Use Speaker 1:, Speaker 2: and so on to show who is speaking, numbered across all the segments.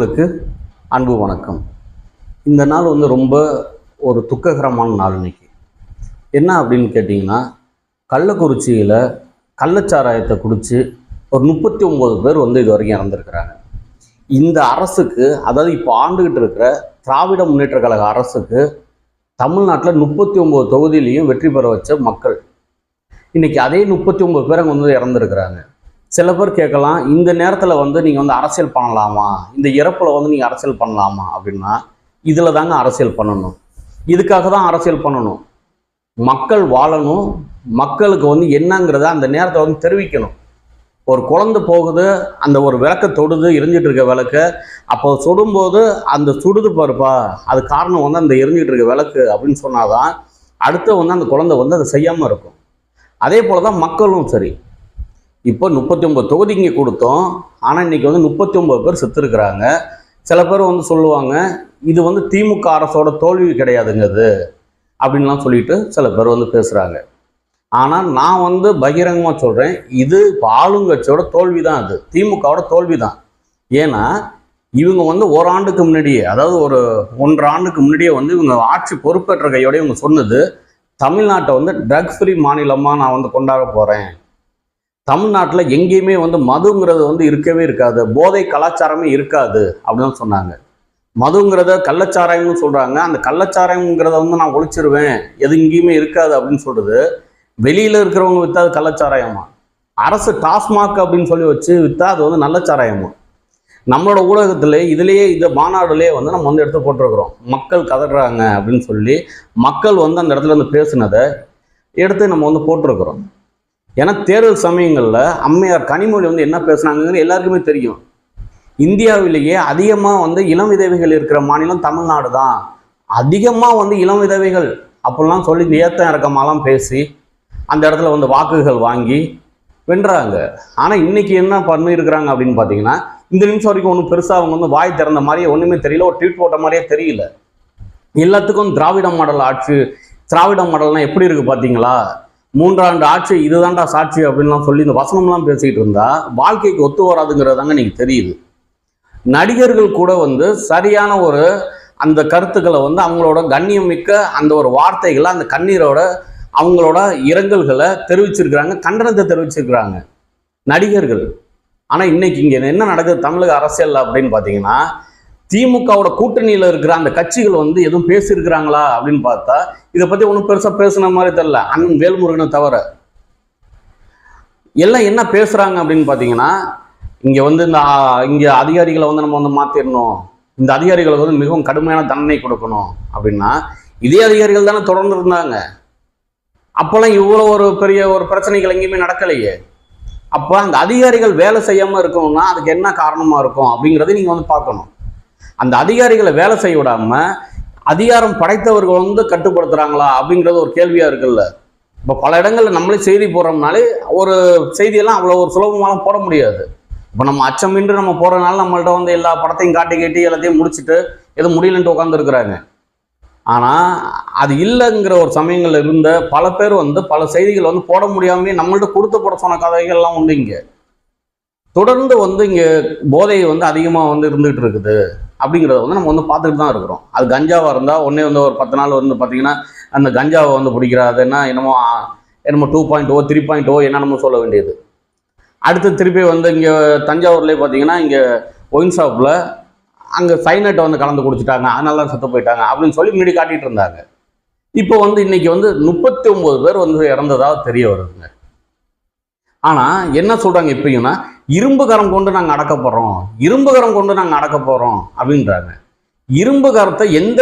Speaker 1: உறவுகளுக்கு அன்பு வணக்கம். இந்த நாள் வந்து ரொம்ப ஒரு துக்ககரமான நாள் இன்னைக்கு. என்ன அப்படின்னு கேட்டிங்கன்னா கள்ளக்குறிச்சியில் கள்ளச்சாராயத்தை குடித்து ஒரு முப்பத்தி ஒம்பது பேர் வந்து இது வரைக்கும் இறந்துருக்கிறாங்க. இந்த அரசுக்கு அதாவது இப்போ ஆண்டுகிட்டு இருக்கிற திராவிட முன்னேற்ற கழக அரசுக்கு தமிழ்நாட்டில் முப்பத்தி ஒம்பது தொகுதியிலையும் வெற்றி பெற வச்ச மக்கள். இன்னைக்கு அதே முப்பத்தி ஒம்பது பேர் அங்கே வந்து இறந்துருக்கிறாங்க. சில பேர் கேட்கலாம் இந்த நேரத்தில் வந்து நீங்கள் வந்து அரசியல் பண்ணலாமா? இந்த இறப்பில் வந்து நீங்கள் அரசியல் பண்ணலாமா? அப்படின்னா இதில் தாங்க அரசியல் பண்ணணும். இதுக்காக தான் அரசியல் பண்ணணும். மக்கள் வாழணும் மக்களுக்கு வந்து என்னங்கிறத அந்த நேரத்தை வந்து தெரிவிக்கணும். ஒரு குழந்தை போகுது அந்த ஒரு விளக்க தொடுது எரிஞ்சிட்டு இருக்க விளக்கு அப்போ சுடும்போது அந்த சுடுது பாருப்பா அது காரணம் வந்து அந்த எரிஞ்சிட்டு இருக்க விளக்கு அப்படின்னு சொன்னாதான் அடுத்து வந்து அந்த குழந்தை வந்து அதை செய்யாமல் இருக்கும். அதே போல தான் மக்களும் சரி. இப்போ முப்பத்தி ஒன்பது தொகுதி இங்கே கொடுத்தோம். ஆனால் இன்றைக்கி வந்து முப்பத்தி ஒன்பது பேர் செத்துருக்குறாங்க. சில பேர் வந்து சொல்லுவாங்க இது வந்து திமுக அரசோட தோல்வி கிடையாதுங்க இது அப்படின்லாம் சொல்லிட்டு சில பேர் வந்து பேசுகிறாங்க ஆனால் நான் வந்து பகிரங்கமாக சொல்கிறேன் இது இப்போ ஆளுங்கட்சியோட தோல்வி தான் அது. திமுகவோட தோல்வி தான் ஏன்னா இவங்க வந்து ஓராண்டுக்கு முன்னாடியே அதாவது ஒரு ஒன்றரை ஆண்டுக்கு முன்னாடியே வந்து இவங்க ஆட்சி பொறுப்பேற்ற கையோட இவங்க சொன்னது தமிழ்நாட்டை வந்து ட்ரக் ஃப்ரீ மாநிலமாக நான் வந்து கொண்டாட போகிறேன் தமிழ்நாட்டில் எங்கேயுமே வந்து மதுங்கிறது வந்து இருக்கவே இருக்காது. போதை கலாச்சாரமே இருக்காது அப்படின்னு சொன்னாங்க. மதுங்கிறத கள்ளச்சாராயம்னு சொல்கிறாங்க அந்த கள்ளச்சாராயங்கிறத வந்து நான் ஒழிச்சிருவேன். எது எங்கேயுமே இருக்காது அப்படின்னு சொல்கிறது வெளியில் இருக்கிறவங்க விற்றா அது கள்ளச்சாராயமா? அரசு டாஸ்மாக் அப்படின்னு சொல்லி வச்சு விற்றா அது வந்து நல்ல சாராயமா? நம்மளோட ஊடகத்தில் இதுலேயே இந்த மாநாடுலேயே வந்து நம்ம வந்து எடுத்து போட்டிருக்கிறோம். மக்கள் கதறாங்க அப்படின்னு சொல்லி மக்கள் வந்து அந்த இடத்துல வந்து பேசுனதை எடுத்து நம்ம வந்து போட்டிருக்கிறோம். ஏன்னா தேர்தல் சமயங்களில் அம்மையார் கனிமொழி வந்து என்ன பேசுனாங்கன்னு எல்லாருக்குமே தெரியும். இந்தியாவிலேயே அதிகமாக வந்து இளம் விதவைகள் இருக்கிற மாநிலம் தமிழ்நாடு தான் அதிகமாக வந்து இளம் விதவைகள் அப்படிலாம் சொல்லி ஏத்த இறக்கமாலாம் பேசி அந்த இடத்துல வந்து வாக்குகள் வாங்கி வென்றாங்க. ஆனால் இன்னைக்கு என்ன பண்ணியிருக்கிறாங்க அப்படின்னு பார்த்தீங்கன்னா இந்த நிமிஷம் வரைக்கும் ஒன்றும் பெருசாக அவங்க வந்து வாய் திறந்த மாதிரியே ஒன்றுமே தெரியல ஒரு ட்வீட் போட்ட மாதிரியே தெரியல. எல்லாத்துக்கும் திராவிட மாடல் ஆட்சி திராவிட மாடல்னால் எப்படி இருக்குது பார்த்தீங்களா மூன்றாண்டு ஆட்சி இதுதான்டா சாட்சி அப்படின்லாம் சொல்லி இந்த வசனம்லாம் பேசிக்கிட்டு இருந்தா வாழ்க்கைக்கு ஒத்து வராதுங்கிறதாங்க இன்னைக்கு தெரியுது. நடிகர்கள் கூட வந்து சரியான ஒரு அந்த கருத்துக்களை வந்து அவங்களோட கண்ணியம் மிக்க அந்த ஒரு வார்த்தைகளை அந்த கண்ணீரோட அவங்களோட இரங்கல்களை தெரிவிச்சிருக்கிறாங்க கண்டனத்தை தெரிவிச்சிருக்கிறாங்க நடிகர்கள். ஆனால் இன்னைக்கு இங்கே என்ன நடக்குது தமிழக அரசியல் அப்படின்னு பார்த்தீங்கன்னா திமுகவோட கூட்டணியில் இருக்கிற அந்த கட்சிகள் வந்து எதுவும் பேசியிருக்கிறாங்களா அப்படின்னு பார்த்தா இதை பற்றி ஒன்றும் பெருசாக பேசுன மாதிரி தெரில அண்ணன் வேல்முருகனை தவிர. எல்லாம் என்ன பேசுகிறாங்க அப்படின்னு பார்த்தீங்கன்னா இங்கே வந்து இந்த இங்கே அதிகாரிகளை வந்து நம்ம வந்து மாற்றிடணும் இந்த அதிகாரிகளுக்கு வந்து மிகவும் கடுமையான தண்டனை கொடுக்கணும் அப்படின்னா இதே அதிகாரிகள் தானே தொடர்ந்து இருந்தாங்க. அப்போல்லாம் இவ்வளோ ஒரு பெரிய ஒரு பிரச்சனைகள் எங்கேயுமே நடக்கலையே. அப்போ அந்த அதிகாரிகள் வேலை செய்யாமல் இருக்கணும்னா அதுக்கு என்ன காரணமாக இருக்கும் அப்படிங்கிறத நீங்கள் வந்து பார்க்கணும். அந்த அதிகாரிகளை வேலை செய்ய விடாம அதிகாரம் படைத்தவர்கள் வந்து கட்டுப்படுத்துறாங்களா அப்படிங்கிறது ஒரு கேள்வியா இருக்குல்ல. இப்போ பல இடங்கள்ல நம்மளே செய்தி போடுறோம்னாலே ஒரு செய்தியெல்லாம் அவ்வளோ ஒரு சுலபமாலாம் போட முடியாது. இப்போ நம்ம அச்சமின்றி நம்ம போறதுனால நம்மள்ட்ட வந்து எல்லா படத்தையும் காட்டி கேட்டி எல்லாத்தையும் முடிச்சுட்டு எதுவும் முடியலன்ட்டு உட்காந்துருக்குறாங்க ஆனால் அது இல்லைங்கிற ஒரு சமயங்கள்ல இருந்த பல பேர் வந்து பல செய்திகள் வந்து போட முடியாமே நம்மள்ட்ட கொடுத்து போட சொன்ன கதைகள்லாம் உண்டு இங்கே. தொடர்ந்து வந்து இங்கே போதை வந்து அதிகமாக வந்து இருந்துகிட்டு இருக்குது. அப்படிங்கிறத வந்து நம்ம வந்து பார்த்துட்டு தான் இருக்கிறோம். அது கஞ்சாவாக இருந்தால் ஒன்றே வந்து ஒரு பத்து நாள் வந்து பார்த்தீங்கன்னா அந்த கஞ்சாவை வந்து பிடிக்கிற அது என்ன என்னமோ என்னமோ two point O three point O என்னென்னமோ சொல்ல வேண்டியது. அடுத்து திருப்பி வந்து இங்கே தஞ்சாவூர்லேயே பார்த்தீங்கன்னா இங்கே ஒயின் ஷாப்பில் அங்கே சைனட்டை வந்து கலந்து குடிச்சிட்டாங்க. அதனால தான் செத்து போயிட்டாங்க அப்படின்னு சொல்லி முன்னாடி காட்டிகிட்டு இருந்தாங்க. இப்போ வந்து இன்னைக்கு வந்து முப்பத்தி ஒம்பது பேர் வந்து இறந்ததாக தெரிய வருதுங்க. ஆனால் என்ன சொல்கிறாங்க இப்பயும்னா இரும்பு கரம் கொண்டு நாங்கள் அடக்க போகிறோம் இரும்பு கரம் கொண்டு நாங்கள் அடக்க போகிறோம் அப்படின்றாங்க. இரும்பு கரத்தை எந்த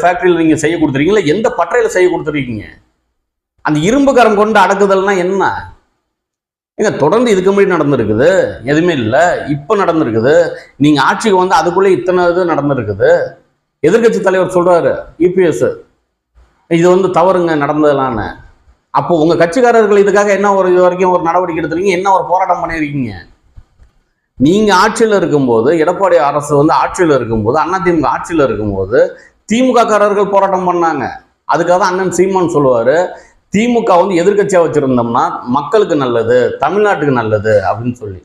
Speaker 1: ஃபேக்ட்ரியில் நீங்கள் செய்ய கொடுத்துருக்கீங்களா? எந்த பட்டறையில் செய்ய கொடுத்துருக்கீங்க? அந்த இரும்பு கரம் கொண்டு அடக்குதல்னா என்ன? ஏங்க தொடர்ந்து இதுக்கு முன்னாடி நடந்திருக்குது. எதுவுமே இல்லை. இப்போ நடந்திருக்குது. நீங்கள் ஆட்சிக்கு வந்து அதுக்குள்ளே இத்தனை இது நடந்திருக்குது. எதிர்க்கட்சி தலைவர் சொல்கிறாரு இபிஎஸ் இது வந்து தவறுங்க நடந்ததெல்லான்னு அப்போ உங்கள் கட்சிக்காரர்கள் இதுக்காக என்ன ஒரு இது வரைக்கும் ஒரு நடவடிக்கை எடுத்துருக்கீங்க? என்ன ஒரு போராட்டம் பண்ணியிருக்கீங்க நீங்கள் ஆட்சியில் இருக்கும்போது எடப்பாடி அரசு வந்து ஆட்சியில் இருக்கும்போது அதிமுக ஆட்சியில் இருக்கும்போது திமுக காரர்கள் போராட்டம் பண்ணாங்க. அதுக்காக தான் அண்ணன் சீமான் சொல்லுவார் திமுக வந்து எதிர்க்கட்சியாக வச்சுருந்தோம்னா மக்களுக்கு நல்லது தமிழ்நாட்டுக்கு நல்லது அப்படின்னு சொல்லி.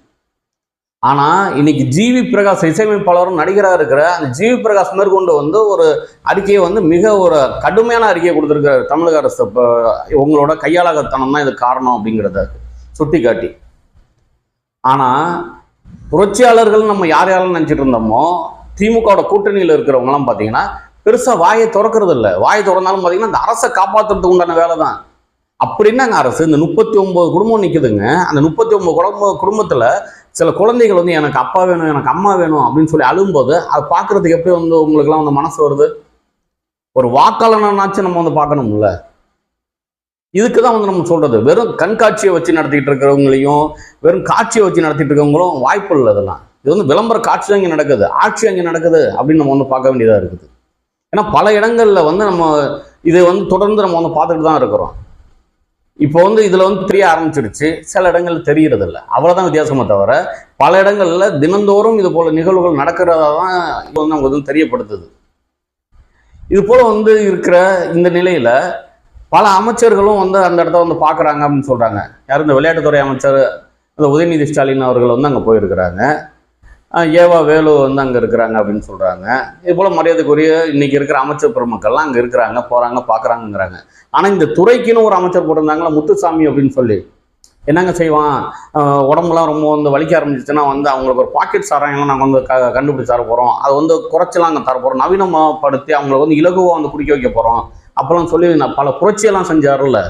Speaker 1: ஆனால் இன்னைக்கு ஜிவி பிரகாஷ் இசையமைப்பாளரும் நடிகராக இருக்கிற அந்த ஜிவி பிரகாஷ் மேற்கொண்டு வந்து ஒரு அறிக்கையை வந்து மிக ஒரு கடுமையான அறிக்கையை கொடுத்துருக்காரு தமிழக அரசு. இப்போ உங்களோட கையாளகத்தனம் தான் இது காரணம் அப்படிங்கிறத சுட்டி காட்டி ஆனால் புரட்சியாளர்கள் நம்ம யார் யாரெல்லாம் நினச்சிட்டு இருந்தோமோ திமுகவோட கூட்டணியில் இருக்கிறவங்கலாம் பார்த்தீங்கன்னா பெருசாக வாயை திறக்கிறது இல்லை. வாயை திறந்தாலும் பார்த்தீங்கன்னா இந்த அரசை காப்பாற்றுறதுக்கு உண்டான வேலை தான். அப்படின்னாங்க அரசு? இந்த முப்பத்தி ஒன்பது குடும்பம் நிற்குதுங்க அந்த முப்பத்தி ஒன்பது குடும்ப குடும்பத்தில் சில குழந்தைகள் வந்து எனக்கு அப்பா வேணும் எனக்கு அம்மா வேணும் அப்படின்னு சொல்லி அழும்போது அதை பார்க்கறதுக்கு எப்படி வந்து உங்களுக்குலாம் வந்து மனசு வருது? ஒரு வாக்காளனாச்சும் நம்ம வந்து பார்க்கணும்ல. இதுக்கு தான் வந்து நம்ம சொல்றது. வெறும் கண்காட்சியை வச்சு நடத்திட்டு இருக்கிறவங்களையும் வெறும் காட்சியை வச்சு நடத்திட்டு இருக்கவங்களும் வாய்ப்பு இல்லை அதெல்லாம் இது வந்து விளம்பர காட்சி அங்கே நடக்குது. ஆட்சி அங்கே நடக்குது அப்படின்னு நம்ம வந்து பார்க்க வேண்டியதாக இருக்குது. ஏன்னா பல இடங்களில் வந்து நம்ம இதை வந்து தொடர்ந்து நம்ம வந்து பார்த்துட்டு தான் இருக்கிறோம். இப்போ வந்து இதில் வந்து தெரிய ஆரம்பிச்சிடுச்சு சில இடங்கள்ல தெரியறது இல்லை அவ்வளோதான் வித்தியாசமே தவிர பல இடங்கள்ல தினந்தோறும் இது போல நிகழ்வுகள் நடக்கிறதா தான் இது வந்து நமக்கு வந்து தெரியப்படுத்துது. இது போல வந்து இருக்கிற இந்த நிலையில பல அமைச்சர்களும் வந்து அந்த இடத்த வந்து பார்க்குறாங்க அப்படின்னு சொல்றாங்க. யார் இந்த விளையாட்டுத்துறை அமைச்சர் இந்த உதயநிதி ஸ்டாலின் அவர்கள் வந்து அங்கே போயிருக்கிறாங்க. ஏவா வேலு வந்து அங்கே இருக்கிறாங்க அப்படின்னு சொல்கிறாங்க இது போல் மரியாதைக்குரிய இன்றைக்கி இருக்கிற அமைச்சர் பெருமக்கள்லாம் அங்கே இருக்கிறாங்க போகிறாங்க பார்க்குறாங்கங்கிறாங்க ஆனால் இந்த துறைக்குன்னு ஒரு அமைச்சர் போட்டிருந்தாங்களா முத்துசாமி அப்படின்னு சொல்லி. என்னங்க செய்வான்? உடம்புலாம் ரொம்ப வந்து வலிக்க ஆரம்பிச்சிச்சுன்னா வந்து அவங்களுக்கு ஒரு பாக்கெட் சாராயம்லாம் நாங்கள் வந்து க கண்டுபிடிச்சு தர போகிறோம் அதை வந்து குறைச்சலாம் அங்கே தர போகிறோம் நவீனமாகப்படுத்தி அவங்கள வந்து இலகுவாக வந்து குடிக்க வைக்க போகிறோம் அப்போல்லாம் சொல்லி நான் பல புரட்சியெல்லாம் செஞ்சார்ல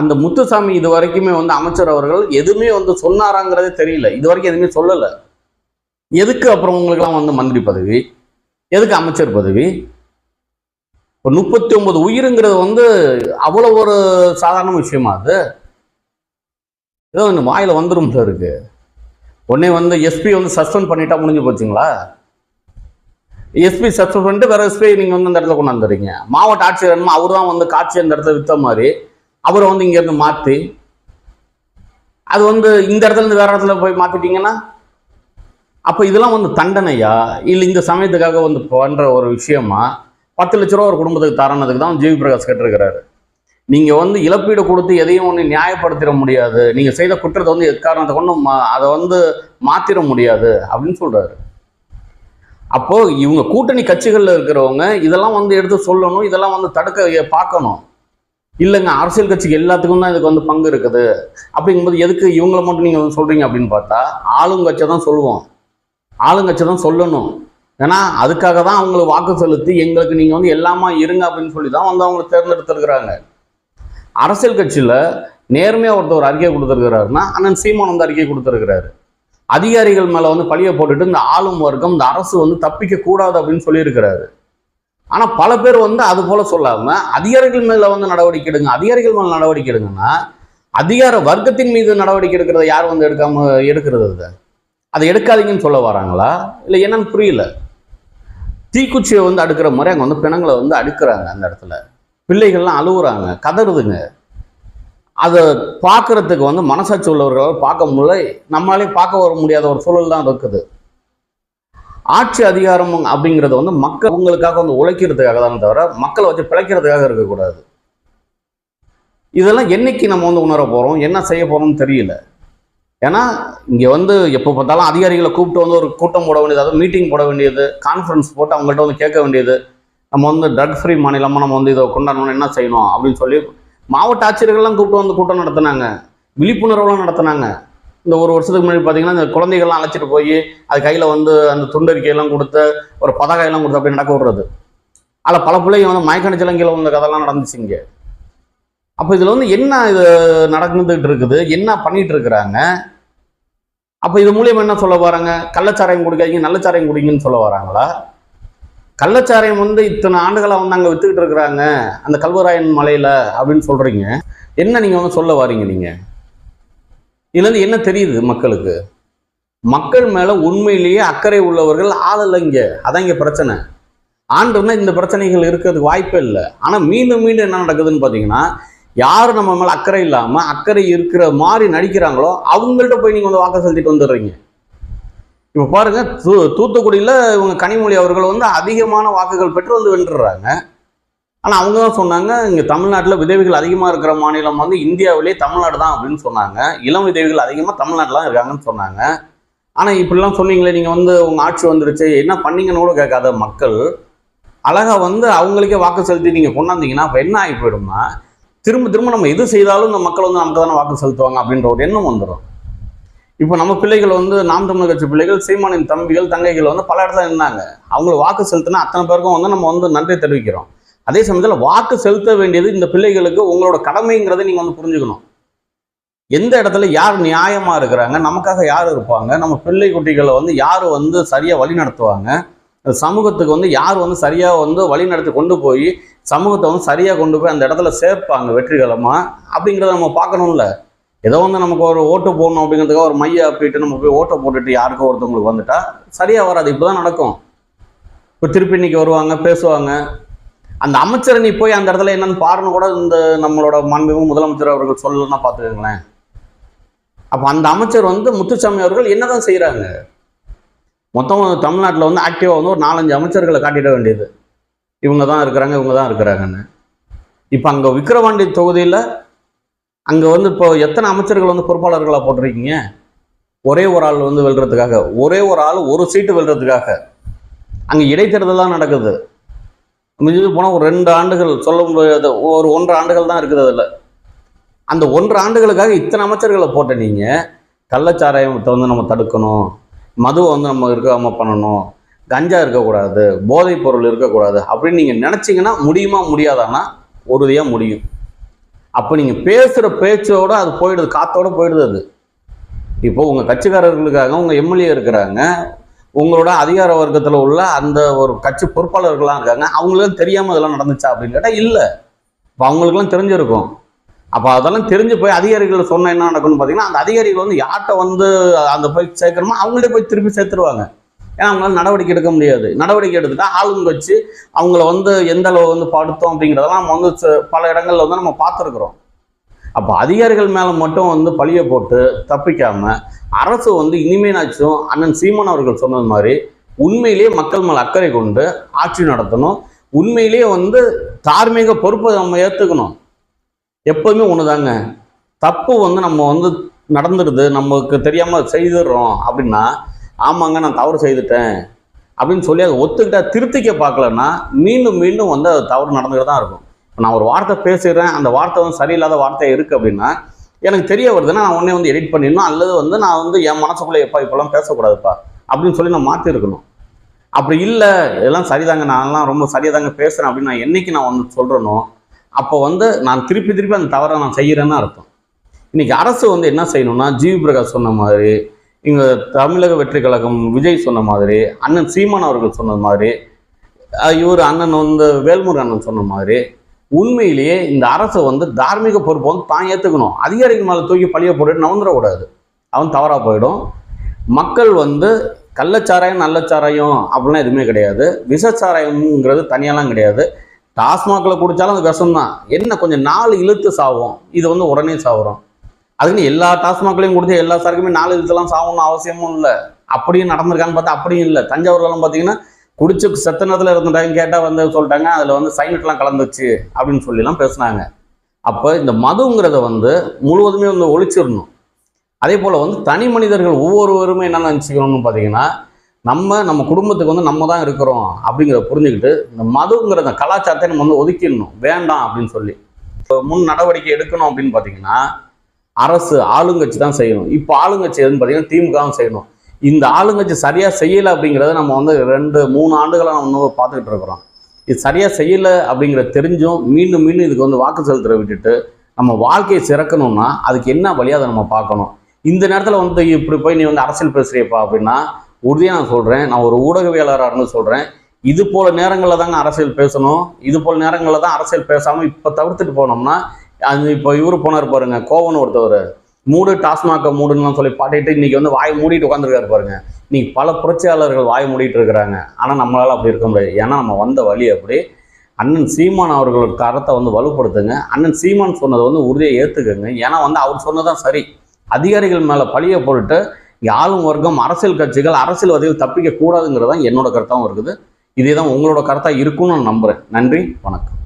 Speaker 1: அந்த முத்துசாமி இது வரைக்குமே வந்து அமைச்சர் அவர்கள் எதுவுமே வந்து சொன்னாராங்கிறதே தெரியல. இது வரைக்கும் எதுவுமே சொல்லலை. எதுக்கு அப்புறம் உங்களுக்கெல்லாம் வந்து மந்திரி பதவி? எதுக்கு அமைச்சர் பதவி? ஒரு முப்பத்தி ஒன்பது உயிருங்கிறது வந்து அவ்வளோ ஒரு சாதாரண விஷயமா அது? ஏதோ இந்த வாயில் வந்துடும் சார் இருக்கு. உடனே வந்து எஸ்பி வந்து சஸ்பெண்ட் பண்ணிட்டா முடிஞ்சு போச்சுங்களா? எஸ்பி சஸ்பெண்ட் பண்ணிட்டு வேற எஸ்பி நீங்கள் வந்து அந்த இடத்துல கொண்டு வந்துடுறீங்க மாவட்ட ஆட்சியர் என்னமோ அவர் தான் வந்து காட்சி அந்த இடத்துல வித்த மாதிரி அவரை வந்து இங்கேருந்து மாற்றி அது வந்து இந்த இடத்துல இருந்து வேற இடத்துல போய் மாற்றிட்டீங்கன்னா அப்போ இதெல்லாம் வந்து தண்டனையா? இல்லை இந்த சமயத்துக்காக வந்து பண்ணுற ஒரு விஷயமா? பத்து லட்ச ரூபா ஒரு குடும்பத்துக்கு தரனதுக்கு தான் ஜிவி பிரகாஷ் கேட்டிருக்கிறாரு. நீங்கள் வந்து இழப்பீடு கொடுத்து எதையும் ஒன்று நியாயப்படுத்திட முடியாது. நீங்கள் செய்த குற்றத்தை வந்து எக்காரணத்தை கொண்டு அதை வந்து மாற்றிட முடியாது அப்படின்னு சொல்கிறாரு அப்போது இவங்க கூட்டணி கட்சிகளில் இருக்கிறவங்க இதெல்லாம் வந்து எடுத்து சொல்லணும் இதெல்லாம் வந்து தடுக்க பார்க்கணும். இல்லைங்க அரசியல் கட்சிக்கு எல்லாத்துக்கும் தான் இதுக்கு வந்து பங்கு இருக்குது. அப்படிங்கும்போது எதுக்கு இவங்களை மட்டும் நீங்கள் வந்து சொல்கிறீங்க அப்படின்னு பார்த்தா ஆளுங்கட்சியை தான் சொல்லுவோம். ஆளுங்கட்சி தான் சொல்லணும். ஏன்னா அதுக்காக தான் அவங்களுக்கு வாக்கு செலுத்தி எங்களுக்கு நீங்கள் வந்து எல்லாமா இருங்க அப்படின்னு சொல்லி தான் வந்து அவங்களை தேர்ந்தெடுத்திருக்கிறாங்க. அரசியல் கட்சியில் நேர்மையாக ஒருத்தர் அறிக்கை கொடுத்துருக்கிறாருன்னா அண்ணன் சீமான் வந்து அறிக்கை கொடுத்துருக்கிறாரு. அதிகாரிகள் மேலே வந்து பழியை போட்டுட்டு இந்த ஆளும் வர்க்கம் இந்த அரசு வந்து தப்பிக்க கூடாது அப்படின்னு சொல்லியிருக்கிறாரு. ஆனால் பல பேர் வந்து அது போல சொல்லாம அதிகாரிகள் மேல வந்து நடவடிக்கை எடுங்க அதிகாரிகள் மேல நடவடிக்கை எடுங்கன்னா அதிகார வர்க்கத்தின் மீது நடவடிக்கை எடுக்கிறத யார் வந்து எடுக்காம எடுக்கிறது அதை எடுக்காதீங்கன்னு சொல்ல வராங்களா? இல்லை என்னன்னு புரியல. தீக்குச்சியை வந்து அடுக்கிற மாதிரி அங்கே வந்து பிணங்களை வந்து அடுக்கிறாங்க அந்த இடத்துல. பிள்ளைகள்லாம் அழுகுறாங்க கதறுதுங்க. அதை பார்க்கறதுக்கு வந்து மனசாட்சி உள்ளவர்களால் பார்க்க முடியல. நம்மளாலே பார்க்க வர முடியாத ஒரு சூழல் தான் இருக்குது. ஆட்சி அதிகாரம் அப்படிங்கிறது வந்து மக்கள் உங்களுக்காக வந்து உழைக்கிறதுக்காக தானே தவிர மக்களை வச்சு பிழைக்கிறதுக்காக இருக்கக்கூடாது. இதெல்லாம் என்னைக்கு நம்ம வந்து உணர போகிறோம் என்ன செய்ய போகிறோம்னு தெரியல. ஏன்னா இங்கே வந்து எப்போ பார்த்தாலும் அதிகாரிகளை கூப்பிட்டு வந்து ஒரு கூட்டம் போட வேண்டியது அதாவது மீட்டிங் போட வேண்டியது கான்ஃபரன்ஸ் போட்டு அவங்கள்ட்ட வந்து கேட்க வேண்டியது. நம்ம வந்து ட்ரக் ஃப்ரீ மாநிலமாக நம்ம வந்து இதை கொண்டாடணும் என்ன செய்யணும் அப்படின்னு சொல்லி மாவட்ட ஆட்சியர்கள்லாம் கூப்பிட்டு வந்து கூட்டம் நடத்தினாங்க. விழிப்புணர்வுலாம் நடத்தினாங்க. இந்த ஒரு வருஷத்துக்கு முன்னாடி பார்த்தீங்கன்னா இந்த குழந்தைகள்லாம் அழைச்சிட்டு போய் அது கையில் வந்து அந்த துண்டறிக்கையெல்லாம் கொடுத்து ஒரு பதகையெல்லாம் கொடுத்து அப்படி நடக்க விடுறது. அதில் பல பிள்ளைங்க வந்து மயக்கணிச்சலாம் கீழே வந்த கதெல்லாம் நடந்துச்சு இங்கே. அப்போ இதில் வந்து என்ன இது நடந்துகிட்டு இருக்குது என்ன பண்ணிகிட்டு இருக்கிறாங்க? அப்போ இது மூலியமா என்ன சொல்ல வராங்க கள்ளச்சாராயம் குடிக்காதீங்க நல்லச்சாராயம் குடிங்கன்னு சொல்ல வராங்களா? கள்ளச்சாராயம் வந்து இத்தனை ஆண்டுகளாக வந்து அங்கே வித்துக்கிட்டு இருக்கிறாங்க. அந்த கல்வராயன் மலையில அப்படின்னு சொல்றீங்க. என்ன நீங்க வந்து சொல்ல வாரீங்க நீங்க? இதுல இருந்து என்ன தெரியுது மக்களுக்கு? மக்கள் மேல உண்மையிலேயே அக்கறை உள்ளவர்கள் ஆள் இங்க. அதான் இங்க பிரச்சனை. ஆண்டுனா இந்த பிரச்சனைகள் இருக்கிறதுக்கு வாய்ப்பே இல்லை. ஆனா மீண்டும் மீண்டும் என்ன நடக்குதுன்னு பாத்தீங்கன்னா யார் நம்ம மேலே அக்கறை இல்லாமல் அக்கறை இருக்கிற மாதிரி நடிக்கிறாங்களோ அவங்கள்ட்ட போய் நீங்கள் வந்து வாக்கு செலுத்திட்டு வந்துடுறீங்க. இப்போ பாருங்கள் தூ தூத்துக்குடியில் இவங்க கனிமொழி அவர்கள் வந்து அதிகமான வாக்குகள் பெற்று வந்து வென்றுடுறாங்க ஆனால் அவங்க தான் சொன்னாங்க இங்கே தமிழ்நாட்டில் விதவிகள் அதிகமாக இருக்கிற மாநிலம் வந்து இந்தியாவிலே தமிழ்நாடு தான் அப்படின்னு சொன்னாங்க. இளம் விதவிகள் அதிகமாக தமிழ்நாட்டில் தான் இருக்காங்கன்னு சொன்னாங்க. ஆனால் இப்படிலாம் சொன்னீங்களே நீங்கள் வந்து உங்கள் ஆட்சி வந்துருச்சு என்ன பண்ணீங்கன்னு கூட கேட்காத மக்கள் அழகாக வந்து அவங்களுக்கே வாக்கு செலுத்தி நீங்கள் கொண்டாந்தீங்கன்னா அப்போ என்ன ஆகி போயிடும்னா திரும்ப திரும்ப நம்ம எது செய்தாலும் இந்த மக்கள் வந்து நமக்கு தானே வாக்கு செலுத்துவாங்க அப்படின்ற ஒரு எண்ணம் வந்துடும் இப்போ நம்ம பிள்ளைகள் வந்து நாம் தமிழர் கட்சி பிள்ளைகள் சீமானின் தம்பிகள் தங்கைகள் வந்து பல இடத்துல இருந்தாங்க அவங்களை வாக்கு செலுத்தினா அத்தனை பேருக்கும் வந்து நம்ம வந்து நன்றி தெரிவிக்கிறோம். அதே சமயத்தில் வாக்கு செலுத்த வேண்டியது இந்த பிள்ளைகளுக்கு உங்களோட கடமைங்கிறதை நீங்கள் வந்து புரிஞ்சுக்கணும். எந்த இடத்துல யார் நியாயமாக இருக்கிறாங்க நமக்காக யார் இருப்பாங்க நம்ம பிள்ளை குட்டிகளை வந்து யார் வந்து சரியாக வழி நடத்துவாங்க சமூகத்துக்கு வந்து யார் வந்து சரியாக வந்து வழி நடத்தி கொண்டு போய் சமூகத்தை வந்து சரியாக கொண்டு போய் அந்த இடத்துல சேர்ப்பாங்க வெற்றிகரமாக அப்படிங்கிறத நம்ம பார்க்கணும்ல. ஏதோ வந்து நமக்கு ஒரு ஓட்டு போடணும் அப்படிங்கிறதுக்காக ஒரு மைய போயிட்டு நம்ம போய் ஓட்டை போட்டுட்டு யாருக்கோ ஒருத்தவங்களுக்கு வந்துட்டா சரியாக வராது. இப்போ தான் நடக்கும். இப்போ திருப்பி இன்னைக்கு வருவாங்க பேசுவாங்க. அந்த அமைச்சர் நீ போய் அந்த இடத்துல என்னன்னு பாருன்னு கூட இந்த நம்மளோட மாண்புமிகு முதலமைச்சர் அவர்கள் சொல்லணும்னா பார்த்துக்கோங்களேன். அப்போ அந்த அமைச்சர் வந்து முத்துசாமி அவர்கள் என்னதான் செய்கிறாங்க மொத்தம் தமிழ்நாட்டில் வந்து ஆக்டிவாக வந்து ஒரு நாலஞ்சு அமைச்சர்களை காட்டிட வேண்டியது. இவங்க தான் இருக்கிறாங்க இவங்க தான் இருக்கிறாங்கன்னு. இப்போ அங்கே விக்கிரவாண்டி தொகுதியில் அங்கே வந்து இப்போ எத்தனை அமைச்சர்கள் வந்து பொறுப்பாளர்களாக போட்டிருக்கீங்க? ஒரே ஒரு ஆள் வந்து வெல்றதுக்காக ஒரே ஒரு ஆள் ஒரு சீட்டு வெல்றதுக்காக. அங்கே இடைத்தேர்தல் தான் நடக்குது. மிஞ்சி போனால் ஒரு ரெண்டு ஆண்டுகள் சொல்ல முடியாது ஒரு ஒன்றரை ஆண்டுகள் தான் இருக்குது அதில். அந்த ஒன்றரை ஆண்டுகளுக்காக இத்தனை அமைச்சர்களை போட்ட நீங்கள் கள்ளச்சாராயத்தை வந்து நம்ம தடுக்கணும். மதுவை வந்து நம்ம இருக்காமல் பண்ணணும் கஞ்சா இருக்கக்கூடாது போதைப் பொருள் இருக்கக்கூடாது அப்படின்னு நீங்கள் நினச்சிங்கன்னா முடியுமா முடியாதான்னா உறுதியாக முடியும். அப்போ நீங்கள் பேசுகிற பேச்சோடு அது போயிடுது காற்றோடு போயிடுது அது. இப்போ உங்கள் கட்சிக்காரர்களுக்காக உங்கள் எம்எல்ஏ இருக்கிறாங்க உங்களோட அதிகார வர்க்கத்தில் உள்ள அந்த ஒரு கட்சி பொறுப்பாளர்கள்லாம் இருக்காங்க அவங்களுக்கும் தெரியாமல் இதெல்லாம் நடந்துச்சா அப்படின்னு கேட்டால் இல்லை. இப்போ அவங்களுக்குலாம் தெரிஞ்சிருக்கும். அப்போ அதெல்லாம் தெரிஞ்சு போய் அதிகாரிகள் சொன்ன என்ன நடக்கும்னு பார்த்தீங்கன்னா அந்த அதிகாரிகள் வந்து யார்கிட்ட வந்து அந்த போய் சேர்க்கணுமோ அவங்கள்ட்ட போய் திருப்பி சேர்த்துருவாங்க. ஏன்னா அவங்களால நடவடிக்கை எடுக்க முடியாது. நடவடிக்கை எடுத்துட்டா ஆளுங்க வச்சு அவங்கள வந்து எந்த அளவு வந்து படுத்தோம் அப்படிங்கிறதெல்லாம் நம்ம வந்து ச- பல இடங்கள்ல வந்து நம்ம பார்த்துருக்குறோம். அப்போ அதிகாரிகள் மேலே மட்டும் வந்து பழியை போட்டு தப்பிக்காம அரசு வந்து இனிமேனாச்சும் அண்ணன் சீமான் அவர்கள் சொன்னது மாதிரி உண்மையிலேயே மக்கள் மேலே அக்கறை கொண்டு ஆட்சி நடத்தணும். உண்மையிலேயே வந்து தார்மீக பொறுப்பை நம்ம ஏற்றுக்கணும் எப்போதுமே ஒண்ணுதாங்க. தப்பு வந்து நம்ம வந்து நடந்துடுது நமக்கு தெரியாமல் செய்துடுறோம் அப்படின்னா ஆமாங்க நான் தவறு செய்துட்டேன் அப்படின்னு சொல்லி அதை ஒத்துக்கிட்டா திருத்திக்க பார்க்கலன்னா மீண்டும் மீண்டும் வந்து அது தவறு நடந்துகிட்டு தான் இருக்கும். இப்போ நான் ஒரு வார்த்தை பேசுகிறேன் அந்த வார்த்தை வந்து சரியில்லாத வார்த்தை இருக்குது அப்படின்னா எனக்கு தெரிய வருதுன்னா நான் உடனே வந்து எடிட் பண்ணிடணும் அல்லது வந்து நான் வந்து என் மனசுக்குள்ளே எப்பா இப்போலாம் பேசக்கூடாதுப்பா அப்படின்னு சொல்லி நான் மாற்றிருக்கணும் அப்படி இல்லை இதெல்லாம் சரிதாங்க நான்லாம் ரொம்ப சரியாக தாங்க பேசுகிறேன் அப்படின்னு நான் என்றைக்கு நான் வந்து சொல்கிறேனோ அப்போ வந்து நான் திருப்பி திருப்பி அந்த தவறை நான் செய்கிறேன்னு அர்த்தம். இன்னைக்கு அரசு வந்து என்ன செய்யணும்னா ஜிவி பிரகாஷ் சொன்ன மாதிரி இங்கே தமிழக வெற்றி கழகம் விஜய் சொன்ன மாதிரி அண்ணன் சீமான் அவர்கள் சொன்ன மாதிரி இவர் அண்ணன் வந்து வேல்முருகன் அண்ணன் சொன்ன மாதிரி உண்மையிலேயே இந்த அரசு வந்து தார்மீக பொறுப்பை வந்து தான் ஏற்றுக்கணும் அதிகாரிகள் மேலே தூக்கி பழிய போட்டுட்டு நவந்துடக்கூடாது அவன் தவறாக போயிடும். மக்கள் வந்து கள்ளச்சாராயம் நல்லச்சாராயம் அப்படிலாம் எதுவுமே கிடையாது. விஷச்சாராயம்ங்கிறது தனியாலாம் கிடையாது. டாஸ்மாகில் குடித்தாலும் அது விஷம் தான் என்ன கொஞ்சம் நாலு இழுத்து சாவும் இது வந்து உடனே சாவுறோம். அதுக்குன்னு எல்லா டாஸ்மாக்லையும் குடிச்சு எல்லா சரக்குமே நாலு இழுத்துலாம் சாகணும்னு அவசியமும் இல்லை. அப்படியும் நடந்திருக்கான்னு பார்த்தா அப்படியும் இல்லை. தஞ்சாவூர்லாம் பார்த்தீங்கன்னா குடிச்சு செத்த நேரத்தில் இருந்துட்டாங்க கேட்டால் வந்து சொல்லிட்டாங்க அதில் வந்து சைனட்லாம் கலந்துச்சு அப்படின்னு சொல்லிலாம் பேசுனாங்க. அப்போ இந்த மதுங்கிறத வந்து முழுவதுமே வந்து ஒழிச்சிடணும். அதே போல் வந்து தனி மனிதர்கள் ஒவ்வொருவருமே என்னென்ன நினச்சிக்கணும்னு பார்த்தீங்கன்னா நம்ம நம்ம குடும்பத்துக்கு வந்து நம்ம தான் இருக்கிறோம் அப்படிங்கிறத புரிஞ்சுக்கிட்டு இந்த மதுங்கிற அந்த கலாச்சாரத்தை நம்ம வந்து ஒதுக்கிடணும். வேண்டாம் அப்படின்னு சொல்லி. இப்போ முன் நடவடிக்கை எடுக்கணும் அப்படின்னு பார்த்தீங்கன்னா அரசு ஆளுங்கட்சி தான் செய்யணும். இப்போ ஆளுங்கட்சி எதுன்னு பார்த்தீங்கன்னா திமுகவும் செய்யணும். இந்த ஆளுங்கட்சி சரியாக செய்யலை அப்படிங்கிறத நம்ம வந்து ரெண்டு மூணு ஆண்டுகளாக நம்ம வந்து பார்த்துக்கிட்டு இருக்கிறோம். இது சரியாக செய்யலை அப்படிங்கிறத தெரிஞ்சும் மீண்டும் மீண்டும் இதுக்கு வந்து வாக்கு செலுத்துற விட்டுட்டு நம்ம வாழ்க்கையை சிறக்கணும்னா அதுக்கு என்ன வழியாக அதை நம்ம பார்க்கணும்? இந்த நேரத்தில் வந்து இப்படி போய் நீ வந்து அரசியல் பேசுகிறியப்பா அப்படின்னா உறுதியாக நான் சொல்கிறேன் நான் ஒரு ஊடகவியலாளராக சொல்கிறேன் இது போல நேரங்களில் தாங்க அரசியல் பேசணும். இது போல் நேரங்களில் தான் அரசியல் பேசாமல் இப்போ தவிர்த்துட்டு போனோம்னா அது இப்போ இவரு போனார் பாருங்க கோவன் ஒருத்தவர். மூடு டாஸ்மாக மூடுன்னு சொல்லி பாட்டிட்டு இன்னைக்கு வந்து வாய் மூடிட்டு உட்காந்துருக்காரு பாருங்க. இன்னைக்கு பல புரட்சியாளர்கள் வாய் மூடிட்டு இருக்கிறாங்க. ஆனால் நம்மளால் அப்படி இருக்க முடியாது. ஏன்னா நம்ம வந்த வழி அப்படி. அண்ணன் சீமான் அவர்களோட தரத்தை வந்து வலுப்படுத்துங்க. அண்ணன் சீமான் சொன்னதை வந்து உறுதியை ஏற்றுக்குங்க ஏன்னா வந்து அவர் சொன்னதான் சரி. அதிகாரிகள் மேலே பழிய போட்டுட்டு ஆளும் வர்க்கம் அரசியல் கட்சிகள் அரசியல்வாதிகள் தப்பிக்க கூடாதுங்கிறது தான் என்னோட கருத்தாகவும் இருக்குது. இதே தான் உங்களோட கருத்தாக இருக்கும்னு நான் நம்புகிறேன் நன்றி வணக்கம்.